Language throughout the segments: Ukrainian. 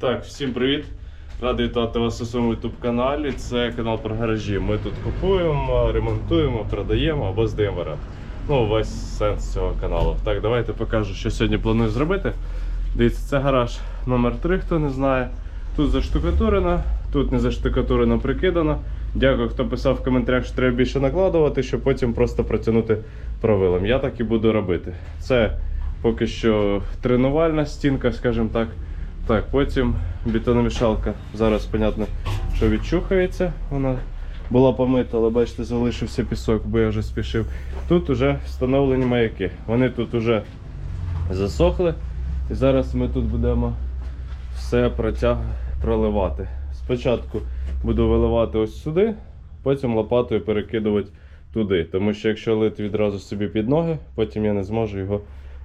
Так, всім привіт! Радий вітати вас у своєму YouTube каналі. Це канал про гаражі. Ми тут купуємо, ремонтуємо, продаємо або здаємо в. Ну, весь сенс цього каналу. Так, давайте покажу, що сьогодні планую зробити. Дивіться, це гараж номер 3 хто не знає. Тут заштукатурено, тут не заштукатурено, прикидано. Дякую, хто писав в коментарях, що треба більше накладувати, щоб потім просто протягнути правилом. Я так і буду робити. Це поки що тренувальна стінка, скажімо так. Так, потім бетономішалка. Зараз, понятно, що відчухається. Вона була помита, але бачите, залишився пісок, бо я вже спішив. Тут вже встановлені маяки. Вони тут вже засохли. І зараз ми тут будемо все протяг... проливати. Спочатку буду виливати ось сюди, потім лопатою перекидувати туди. Тому що якщо лити відразу собі під ноги, потім я не зможу його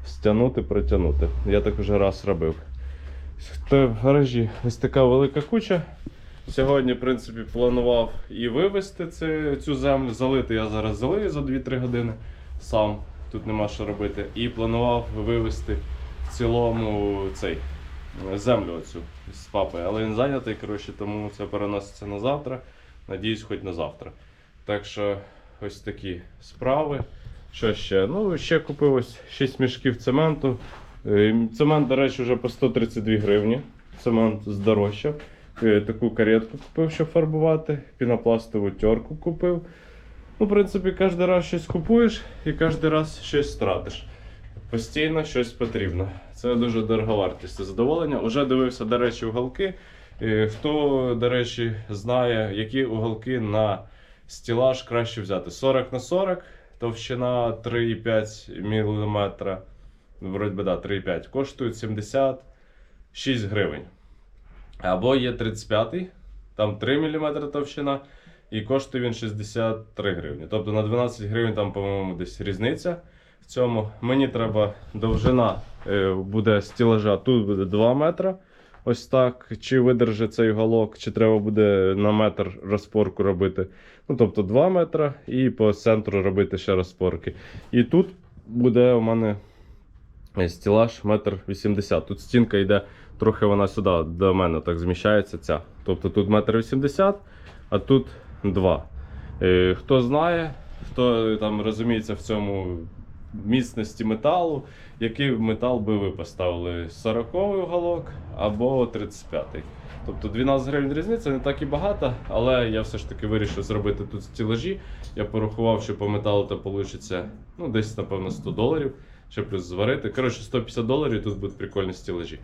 стягнути, протягнути. Я так вже раз робив. В гаражі ось така велика куча. Сьогодні, в принципі, планував і вивезти цю землю, залити я зараз залию за 2-3 години сам, тут нема що робити. І планував вивезти в цілому цей землю оцю з папою. Але він зайнятий, коротше, тому це переноситься на завтра. Надіюсь, хоч на завтра. Так що ось такі справи. Що ще? Ну, ще купив ось 6 мішків цементу. Е, Цемент, до речі, вже по 132 гривні. Цемент здорожчав. Е, Таку каретку купив, щоб фарбувати, пінопластову терку купив. Ну, в принципі, кожен раз щось купуєш і кожен раз щось стратиш. Постійно щось потрібно. Це дуже дороговартість задоволення. Уже дивився, до речі, уголки. Е, Хто, до речі, знає, які уголки на стілаж краще взяти. 40 на 40, товщина 3,5 мм. Вроді би, да, 3,5. Коштують 76 гривень. Або є 35-й, там 3 мм товщина, і коштує він 63 гривні. Тобто на 12 гривень там, по-моєму, десь різниця. В цьому мені треба довжина е, буде стілажа, тут буде 2 метри. Ось так. Чи видержить цей уголок, чи треба буде на метр розпорку робити. Ну, тобто 2 метри, і по центру робити ще розпорки. І тут буде у мене стілаж метр вісімдесят. Тут стінка йде трохи вона сюди до мене так зміщається ця. Тобто тут метр вісімдесят, а тут 2. Е, хто знає, хто там розуміється в цьому міцності металу, який метал би ви поставили 40 уголок або 35-й. Тобто 12 гривень різниця не так і багато, але я все ж таки вирішив зробити тут стілажі. Я порахував, що по металу то вийде ну, десь, напевно, 100 доларів. Ще плюс зварити. Коротше, 150 доларів тут будуть прикольні стілажі.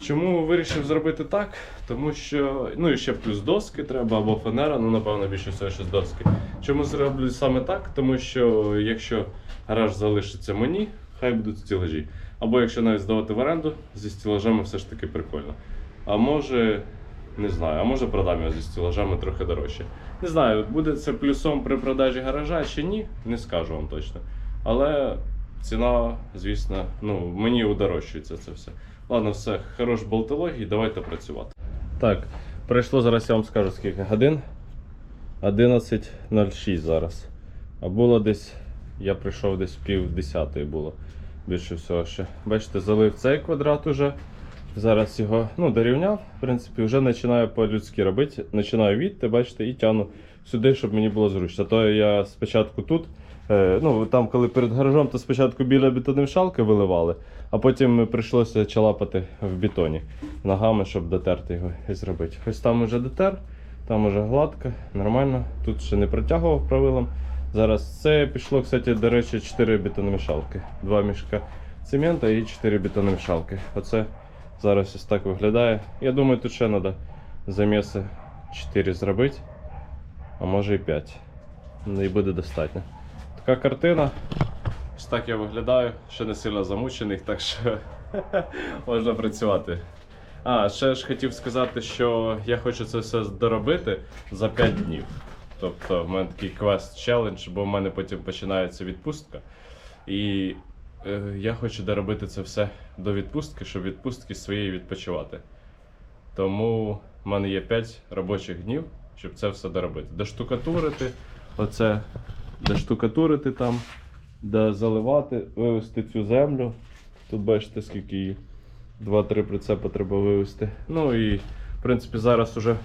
Чому вирішив зробити так? Тому що, ну і ще плюс доски треба або фанера, ну напевно більше всього ще з доски. Чому зроблю саме так? Тому що якщо гараж залишиться мені, хай будуть стілажі. Або якщо навіть здавати в оренду, зі стілажами все ж таки прикольно. А може, не знаю, а може продам його зі стілажами трохи дорожче. Не знаю, буде це плюсом при продажі гаража чи ні, не скажу вам точно. Але ціна, звісно, ну, мені удорожчується це все. Ладно, все, хорош болтології, давайте працювати. Так, пройшло зараз, я вам скажу скільки годин. 11.06 зараз. А було десь, я прийшов десь пів десятої було. Більше всього ще. Бачите, залив цей квадрат уже. Зараз його ну, дорівняв, в принципі, вже починаю по-людськи робити. Починаю відти, бачите, і тягну сюди, щоб мені було зручно. То я спочатку тут, ну там, коли перед гаражом, то спочатку біля бетономішалки виливали, а потім прийшлося чалапати в бетоні ногами, щоб дотерти його і зробити. Ось там уже дотер, там уже гладко, нормально. Тут ще не протягував правилом. Зараз це пішло, кстати, до речі, 4 бетономішалки. Два мішка цемента і 4 бетономішалки. Оце зараз ось так виглядає. Я думаю, тут ще треба заміси 4 зробити, а може і 5. Ну і буде достатньо. Така картина. Ось так я виглядаю, ще не сильно замучений, так що можна працювати. А, ще ж хотів сказати, що я хочу це все доробити за 5 днів. Тобто в мене такий квест челендж, бо в мене потім починається відпустка. І е, я хочу доробити це все до відпустки, щоб відпустки своєї відпочивати. Тому в мене є 5 робочих днів, щоб це все доробити. Доштукатурити, оце, доштукатурити там, заливати, вивести цю землю. Тут бачите, скільки її. 2-3 прицепи треба вивезти. Ну і в принципі зараз уже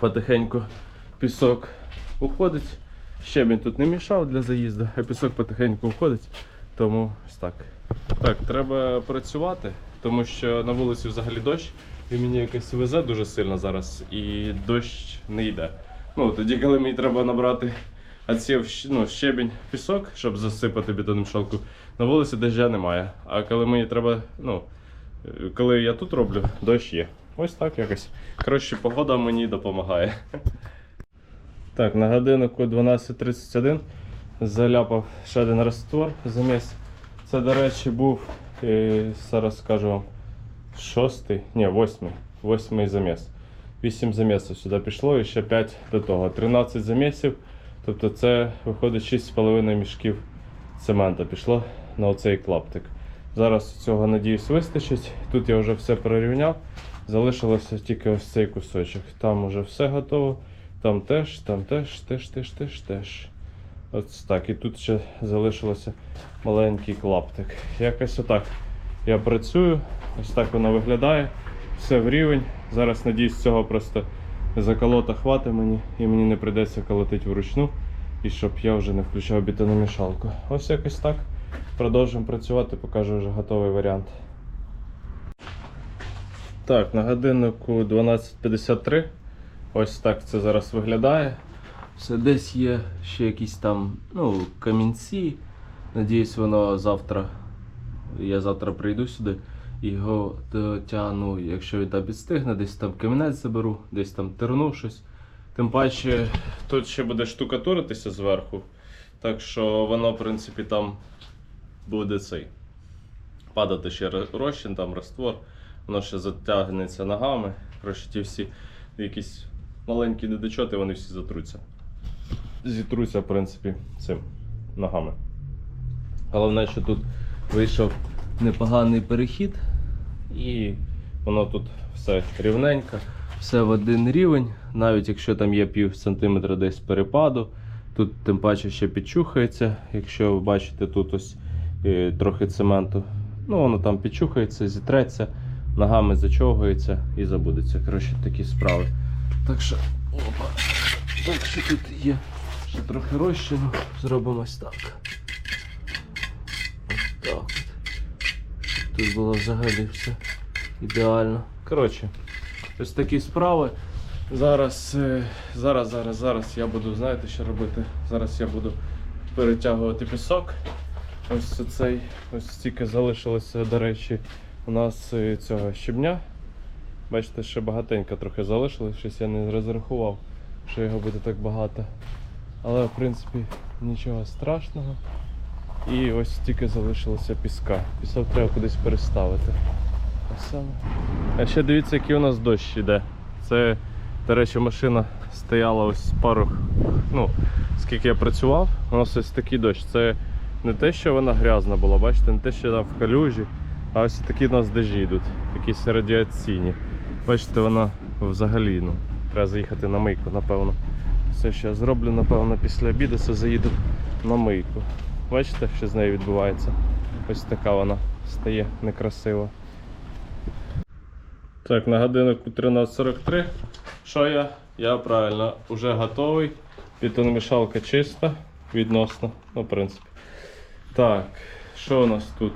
потихеньку пісок уходить. Щебінь тут не мішав для заїзду, а пісок потихеньку уходить. Тому ось так. Так, треба працювати, тому що на вулиці взагалі дощ, і мені якось везе дуже сильно зараз, і дощ не йде. Ну, тоді, коли мені треба набрати отсів, ну, щебінь, пісок, щоб засипати бетонним шалку, на вулиці доща немає. А коли мені треба, ну, коли я тут роблю, дощ є. Ось так якось. Коротше, погода мені допомагає. Так, на годиннику 12.31 заляпав ще один раствор замість. Це, до речі, був, е, зараз скажу вам, шостий, ні, восьмий. Восьмий заміс. Вісім замісів сюди пішло і ще 5 до того. 13 замісів. Тобто це виходить 6,5 мішків цемента пішло на оцей клаптик. Зараз цього, надіюсь, вистачить. Тут я вже все перерівняв. Залишилося тільки ось цей кусочок. Там вже все готово. Там теж, там теж, теж, теж, теж, теж. Ось так. І тут ще залишилося маленький клаптик. Якось отак. Я працюю, ось так воно виглядає. Все в рівень. Зараз надіюсь, цього просто заколота хватить мені і мені не прийдеться колотити вручну. І щоб я вже не включав бетономішалку. Ось якось так. Продовжуємо працювати, покажу вже готовий варіант. Так, на годиннику 12.53. Ось так це зараз виглядає. Все десь є ще якісь там ну, камінці. Надіюсь, воно завтра. Я завтра прийду сюди його дотягну, якщо він там підстигне, десь там камінець заберу, десь там терну щось. Тим паче тут ще буде штукатуритися зверху. Так що воно, в принципі, там буде цей. Падати ще розчин, там раствор, воно ще затягнеться ногами. Коротше, ті всі якісь маленькі недочоти, вони всі затруться. Зітруться, в принципі, цим ногами. Головне, що тут вийшов непоганий перехід, і воно тут все рівненько, все в один рівень, навіть якщо там є пів сантиметра десь перепаду, тут тим паче ще підчухається. Якщо ви бачите, тут ось е, трохи цементу, ну воно там підчухається, зітреться, ногами зачовгується і забудеться. Коротше, такі справи. Так що, опа. Так що тут є ще трохи розчину, зробимо ось так. Ось так. от. Щоб Тут було взагалі все ідеально. Коротше, ось такі справи. Зараз, е, зараз, зараз, зараз я буду, знаєте, що робити? Зараз я буду перетягувати пісок. Ось цей, ось стільки залишилося, до речі, у нас е, цього щебня. Бачите, ще багатенько трохи залишилось, щось я не розрахував, що його буде так багато. Але в принципі нічого страшного. І ось тільки залишилося піска. Пісок треба кудись переставити. А саме. А ще дивіться, який у нас дощ іде. Це, до речі, машина стояла ось пару. Ну, скільки я працював, у нас ось такий дощ. Це не те, що вона грязна була, бачите, не те, що там в калюжі, а ось такі у нас дожі йдуть, якісь радіаційні. Бачите, вона взагалі, ну, треба заїхати на мийку, напевно. Все, що я зроблю, напевно, після обіду це заїду на мийку. Бачите, що з нею відбувається? Ось така вона стає некрасиво. Так, на годиннику 13.43. Що я? Я правильно вже готовий. Бетономішалка чиста, відносно, ну, в принципі. Так, що у нас тут?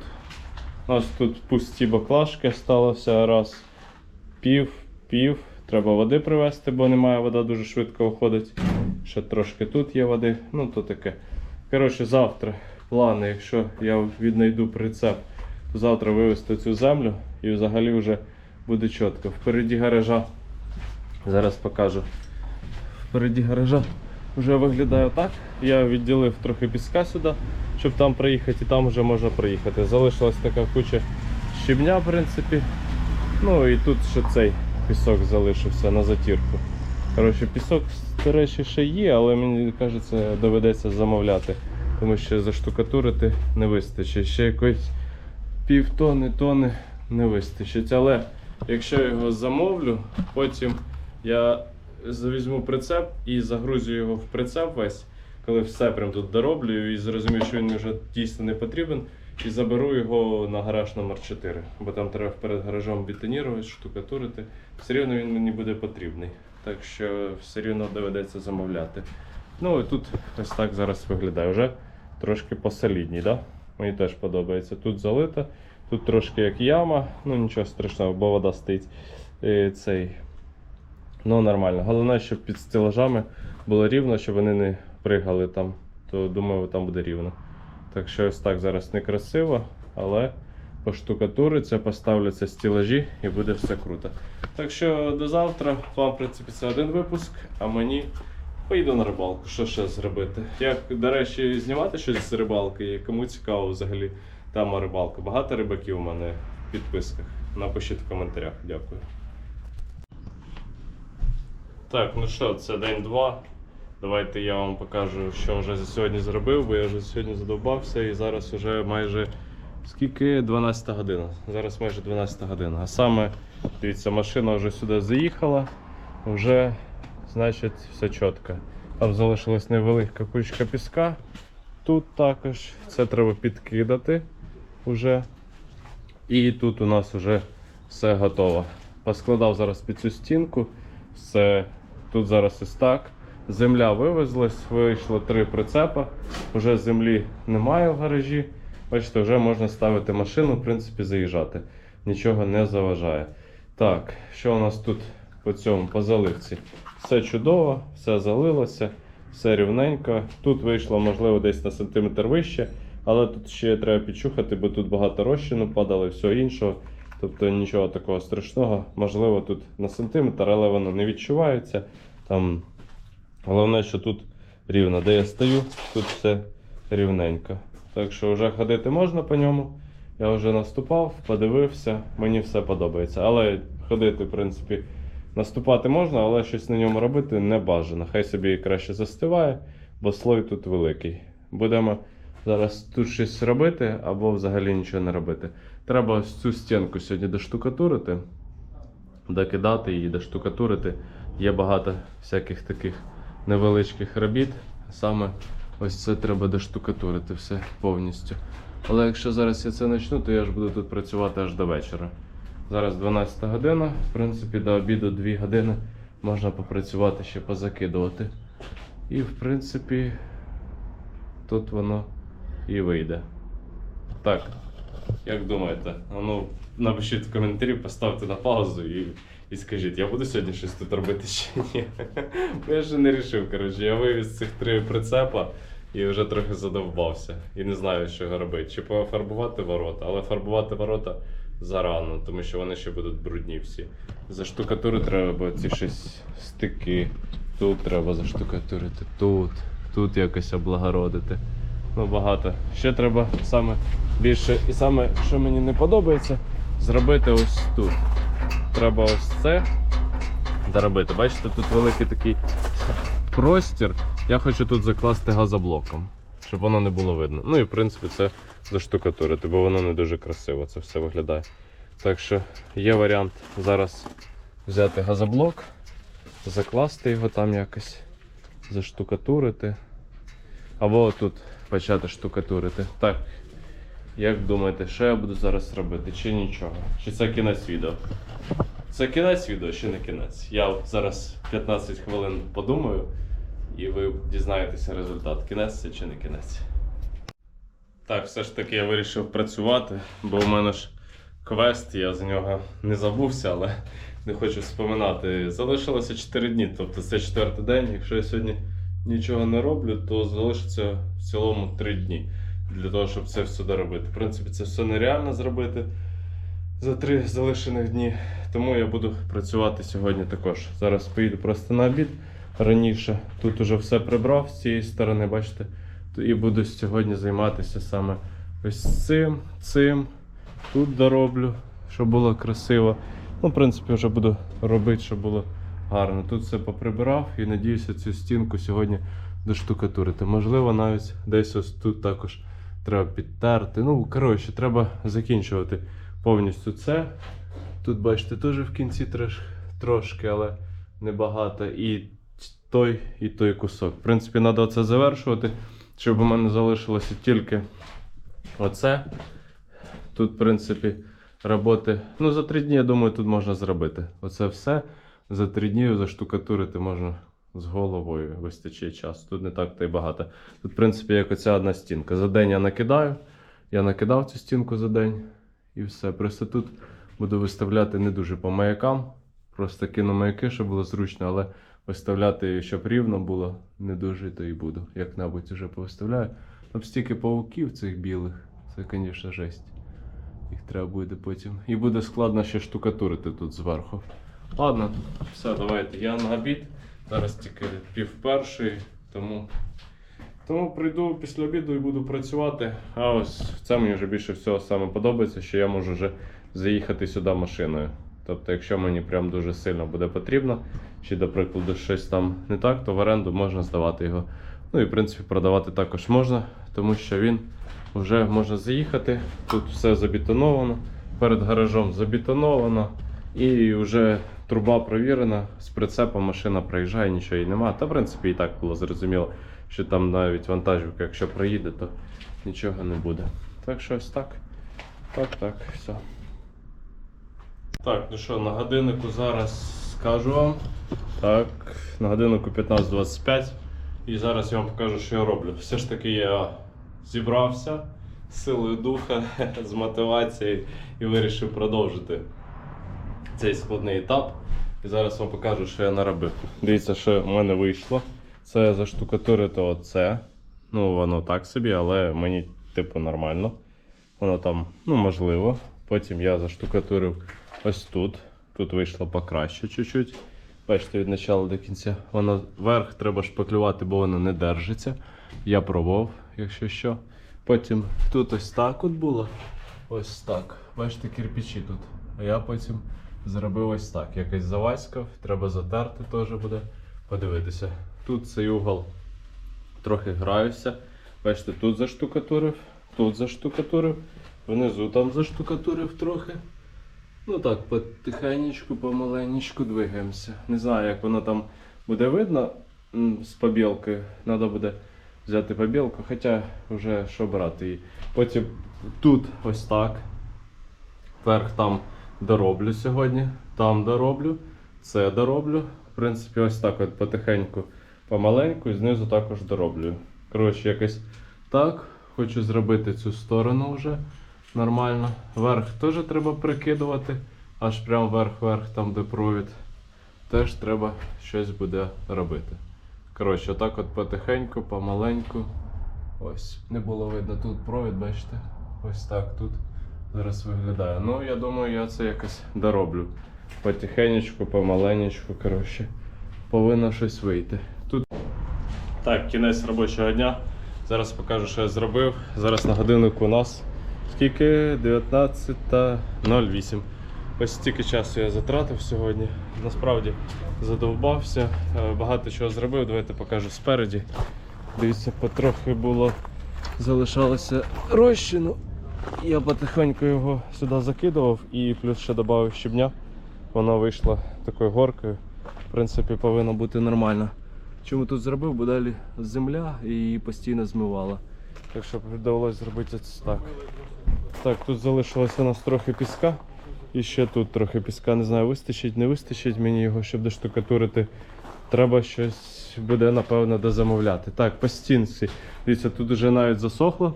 У нас тут пусті баклажки сталося раз. Пів, пів. Треба води привезти, бо немає, вода дуже швидко виходить. Ще трошки тут є води, ну то таке. Коротше, завтра плани, якщо я віднайду прицеп, то завтра вивезти цю землю і взагалі вже буде чітко. Впереді гаража. Зараз покажу. Впереді гаража вже виглядає так. Я відділив трохи піска сюди, щоб там проїхати, і там вже можна проїхати. Залишилась така куча щебня, в принципі. Ну і тут ще цей пісок залишився на затірку. Коротше, пісок, до речі, ще є, але мені кажеться, доведеться замовляти. Тому що заштукатурити не вистачить. Ще якоїсь півтони, тони не вистачить. Але якщо його замовлю, потім я візьму прицеп і загрузю його в прицеп весь, коли все прям тут дороблю і зрозумію, що він вже дійсно не потрібен. і заберу його на гараж номер 4 бо там треба перед гаражом бетонірувати, штукатурити. Все рівно він мені буде потрібний. Так що все рівно доведеться замовляти. Ну і тут ось так зараз виглядає. Вже трошки посолідній, да? Мені теж подобається. Тут залито, тут трошки як яма, ну нічого страшного, бо вода стоїть. Е, Цей. Ну, нормально. Головне, щоб під стелажами було рівно, щоб вони не пригали там, то думаю, там буде рівно. Так що ось так зараз некрасиво, але поштукатуриться, поставляться стелажі і буде все круто. Так що до завтра. Вам, в принципі, це один випуск, а мені поїду на рибалку. Що ще зробити? Як, до речі, знімати щось з рибалки, і кому цікаво взагалі тема рибалка. Багато рибаків у мене в підписках. Напишіть в коментарях. Дякую. Так, ну що, це день два. Давайте я вам покажу, що вже за сьогодні зробив, бо я вже сьогодні задовбався і зараз вже майже скільки? 12 година. Зараз майже 12 година. А саме, дивіться, машина вже сюди заїхала, вже, значить, все чітко. Там залишилась невелика кучка піска. Тут також це треба підкидати вже. І тут у нас вже все готово. Поскладав зараз під цю стінку. Все тут зараз ось так. Земля вивезлась, вийшло три прицепа. Уже землі немає в гаражі. Бачите, вже можна ставити машину, в принципі, заїжджати. Нічого не заважає. Так, що у нас тут по цьому, по заливці? Все чудово, все залилося, все рівненько. Тут вийшло, можливо, десь на сантиметр вище, але тут ще треба підчухати, бо тут багато розчину падало і всього іншого. Тобто нічого такого страшного. Можливо, тут на сантиметр, але воно не відчувається. Там головне, що тут рівно. Де я стою, тут все рівненько. Так що вже ходити можна по ньому. Я вже наступав, подивився, мені все подобається. Але ходити, в принципі, наступати можна, але щось на ньому робити не бажано. Хай собі краще застиває, бо слой тут великий. Будемо зараз тут щось робити або взагалі нічого не робити. Треба ось цю стінку сьогодні доштукатурити, докидати її, доштукатурити. Є багато всяких таких невеличких робіт. Саме ось це треба доштукатурити все повністю. Але якщо зараз я це почну, то я ж буду тут працювати аж до вечора. Зараз 12 година, в принципі, до обіду 2 години можна попрацювати ще позакидувати. І в принципі, тут воно і вийде. Так, як думаєте? Ну, напишіть в коментарі, поставте на паузу і, і скажіть, я буду сьогодні щось тут робити чи ні. Я ще не вирішив, коротше, я вивіз цих три прицепа і вже трохи задовбався. І не знаю, що робити. Чи пофарбувати ворота, але фарбувати ворота зарано, тому що вони ще будуть брудні всі. За штукатури треба ці щось стики. Тут треба заштукатурити, тут, тут якось облагородити. Ну, багато. Ще треба саме більше, і саме, що мені не подобається, зробити ось тут. Треба ось це доробити. Бачите, тут великий такий простір. Я хочу тут закласти газоблоком, щоб воно не було видно. Ну і в принципі це заштукатурити, бо воно не дуже красиво це все виглядає. Так що є варіант зараз взяти газоблок, закласти його там якось, заштукатурити. Або тут почати штукатурити. Так, як думаєте, що я буду зараз робити, чи нічого? Чи це кінець відео? Це кінець відео, чи не кінець? Я зараз 15 хвилин подумаю, і ви дізнаєтеся результат. Кінець це чи не кінець. Так, все ж таки я вирішив працювати, бо у мене ж квест, я за нього не забувся, але не хочу вспоминати. Залишилося 4 дні, тобто це четвертий день. Якщо я сьогодні нічого не роблю, то залишиться в цілому 3 дні для того, щоб це все доробити. В принципі, це все нереально зробити за 3 залишених дні. Тому я буду працювати сьогодні також. Зараз поїду просто на обід раніше. Тут уже все прибрав з цієї сторони, бачите. І буду сьогодні займатися саме ось цим, цим. Тут дороблю, щоб було красиво. Ну, в принципі, вже буду робити, щоб було гарно. Тут все поприбирав і надіюся цю стінку сьогодні доштукатурити. Можливо, навіть десь ось тут також треба підтерти. Ну, коротше, треба закінчувати повністю це. Тут, бачите, теж в кінці трош, трошки, але небагато. І той, і той кусок. В принципі, треба це завершувати, щоб у мене залишилося тільки Оце. Тут, в принципі, роботи. Ну, за три дні, я думаю, тут можна зробити. Оце все. За три дні заштукатурити можна з головою. Вистачить часу. Тут не так то й багато. Тут, в принципі, як оця одна стінка. За день я накидаю. Я накидав цю стінку за день. І все. Просто тут буду виставляти не дуже по маякам. Просто кину маяки, щоб було зручно, але виставляти, щоб рівно було, не дуже то і буду. Як-небудь уже повиставляю. Там стільки пауків цих білих. Це, звісно, жесть. Їх треба буде потім. І буде складно ще штукатурити тут зверху. Ладно, все, давайте. Я на обід. Зараз тільки пів першої, тому. Тому прийду після обіду і буду працювати. А ось це мені вже більше всього саме подобається, що я можу вже заїхати сюди машиною. Тобто, якщо мені прям дуже сильно буде потрібно, чи, до прикладу, щось там не так, то в оренду можна здавати його. Ну і в принципі продавати також можна, тому що він вже можна заїхати. Тут все забетоновано, перед гаражом забетоновано, і вже труба провірена, з прицепом машина проїжджає, нічого їй немає. Та в принципі і так було зрозуміло, що там навіть вантажівка, якщо проїде, то нічого не буде. Так що ось так. Так, так, все. Так, ну що, на годиннику зараз скажу вам. Так, на годиннику 15.25. І зараз я вам покажу, що я роблю. Все ж таки я зібрався з силою духа, з мотивацією і вирішив продовжити цей складний етап. І зараз вам покажу, що я наробив. Дивіться, що в мене вийшло. Це заштукатурити оце. Ну, воно так собі, але мені, типу, нормально. Воно там, ну, можливо. Потім я заштукатурив ось тут. Тут вийшло покраще чуть-чуть. Бачите, від початку до кінця. Воно вверх треба шпаклювати, бо воно не держиться. Я пробував, якщо що. Потім тут ось так от було. Ось так. Бачите, кирпичі тут. А я потім зробив ось так. Якось заваськав, треба затерти теж буде. Подивитися. Тут цей угол трохи граюся. Бачите, тут заштукатурив, тут заштукатурив, внизу там заштукатурив трохи. Ну так, потихенечку, помаленечку двигаємося. Не знаю, як воно там буде видно з побілки. Треба буде взяти побілку, хоча вже що брати її. Потім тут ось так. Верх там дороблю сьогодні, там дороблю, це дороблю. В принципі, ось так от потихеньку, помаленьку, і знизу також дороблю. Коротше, якось так. Хочу зробити цю сторону вже нормально. Верх теж треба прикидувати, аж прям верх-верх, там де провід. Теж треба щось буде робити. Коротше, отак от потихеньку, помаленьку. Ось, не було видно тут провід, бачите? Ось так тут зараз виглядає. Ну, я думаю, я це якось дороблю. Потихенечку, помаленечку, коротше, повинно щось вийти. Тут. Так, кінець робочого дня. Зараз покажу, що я зробив. Зараз на годиннику у нас скільки? 19.08. Ось стільки часу я затратив сьогодні. Насправді задовбався. Е, Багато чого зробив. Давайте покажу спереді. Дивіться, потрохи було залишалося розчину. Я потихеньку його сюди закидував і плюс ще додав щебня. Воно вийшло такою горкою. В принципі, повинно бути нормально. Чому тут зробив, бо далі земля і її постійно змивала. Так що довелося зробити це так. Так, тут залишилося у нас трохи піска. І ще тут трохи піска. Не знаю, вистачить, не вистачить мені його, щоб доштукатурити. Треба щось буде, напевно, дозамовляти. Так, по стінці. Дивіться, тут вже навіть засохло.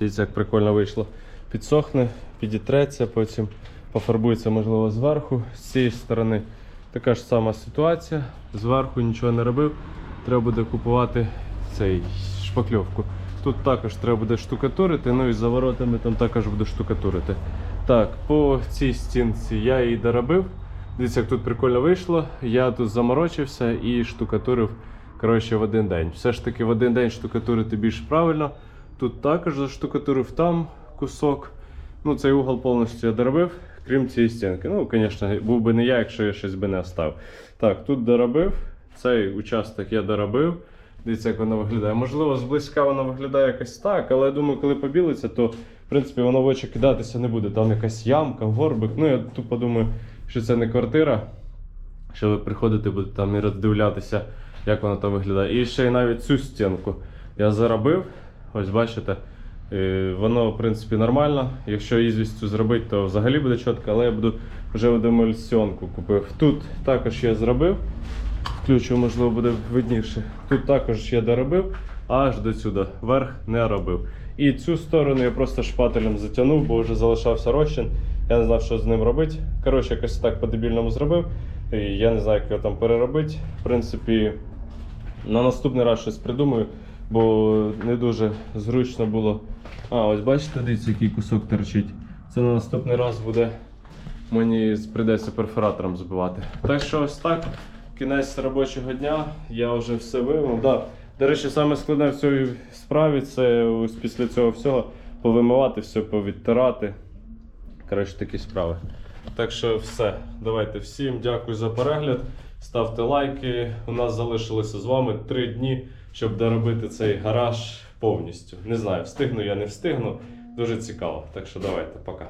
Дивіться, як прикольно вийшло. Підсохне, підітреться, потім пофарбується, можливо, зверху. З цієї сторони така ж сама ситуація. Зверху нічого не робив. Треба буде купувати цей шпакльовку. Тут також треба буде штукатурити, ну і за воротами там також буду штукатурити. Так, по цій стінці я її доробив. Дивіться, як тут прикольно вийшло. Я тут заморочився і штукатурив коротше, в один день. Все ж таки в один день штукатурити більш правильно. Тут також заштукатурив там кусок. Ну, цей угол повністю я доробив, крім цієї стінки. Ну, звісно, був би не я, якщо я щось би не оставив. Так, тут доробив. Цей участок я доробив. Дивіться, як воно виглядає. Можливо, зблизька воно виглядає якось так, але я думаю, коли побілиться, то в принципі воно в очі кидатися не буде. Там якась ямка, горбик. Ну, я тупо думаю, що це не квартира. Що ви приходите, будете там і роздивлятися, як воно там виглядає. І ще й навіть цю стінку я заробив. Ось бачите, Е, Воно, в принципі, нормально. Якщо ізвістю зробити, то взагалі буде чітко, але я буду вже демульсіонку купив. Тут також я зробив. Включу, можливо, буде видніше. Тут також я доробив, аж до сюди. Верх не робив. І цю сторону я просто шпателем затягнув, бо вже залишався розчин. Я не знав, що з ним робити. Коротше, якось так по-дебільному зробив. І я не знаю, як його там переробити. В принципі, на наступний раз щось придумаю, бо не дуже зручно було. А, ось бачите, дивіться, який кусок торчить. Це на наступний раз буде мені прийдеться перфоратором збивати. Так що ось так. Кінець робочого дня, я вже все вимив. Да. До речі, саме складне в цій справі це ось після цього всього повимивати, все повідтирати. Коротше, такі справи. Так що все. Давайте всім дякую за перегляд. Ставте лайки. У нас залишилося з вами три дні, щоб доробити цей гараж повністю. Не знаю, встигну я не встигну. Дуже цікаво. Так що давайте, пока.